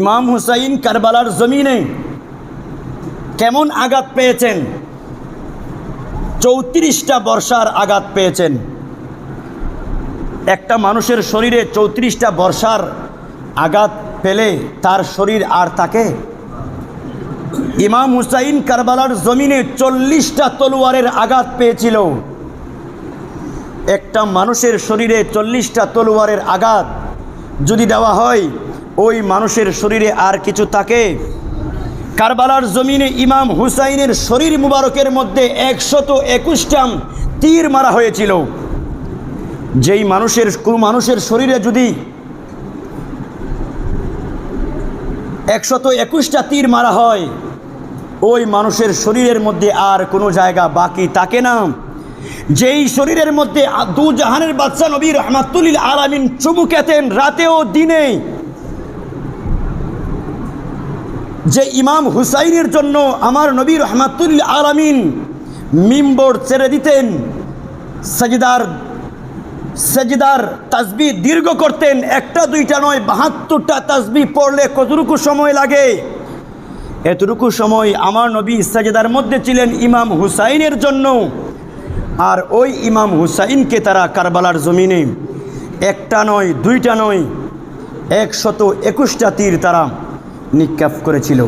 ইমাম হুসাইন কারবালার জমিনে কেমন আঘাত পেয়েছেন? চৌত্রিশটা বর্ষার আঘাত পেয়েছেন। একটা মানুষের শরীরে চৌত্রিশটা বর্ষার আঘাত পেলে তার শরীর আর থাকে? ইমাম হুসাইন কারবালার জমিনে চল্লিশটা তলোয়ারের আঘাত পেয়েছিল। একটা মানুষের শরীরে চল্লিশটা তলোয়ারের আঘাত যদি দেওয়া হয় ওই মানুষের শরীরে আর কিছু থাকে? কারবালার জমিনে ইমাম হুসাইনের শরীর মুবারকের মধ্যে একশত একুশটাম তীর মারা হয়েছিল। যেই মানুষের, কোনো মানুষের শরীরে যদি একশত একুশটা তীর মারা হয়, ওই মানুষের শরীরের মধ্যে আর কোনো জায়গা বাকি থাকে না। যেই শরীরের মধ্যে দু জাহানের বাচ্চা নবী রহমাতুল্লিল আলামিন চুমু খেতেন রাতে ও দিনে। যে ইমাম হুসাইনের জন্য আমার নবী রহমাতুল্লিল আলামিন মিম্বর ছেড়ে দিতেন, সাজিদার, সেজদার তাসবি দীর্ঘ করতেন, একটা, দুইটা নয়, বাহাত্তরটা তাজবি পড়লে কতটুকু সময় লাগে? এতটুকু সময় আমার নবী সাজেদার মধ্যে ছিলেন ইমাম হুসাইনের জন্য। আর ওই ইমাম হুসাইনকে তারা কারবালার জমিনে, একটা নয়, দুইটা নয়, একশত একুশটা তীর তারা নিক্ষেপ করেছিল।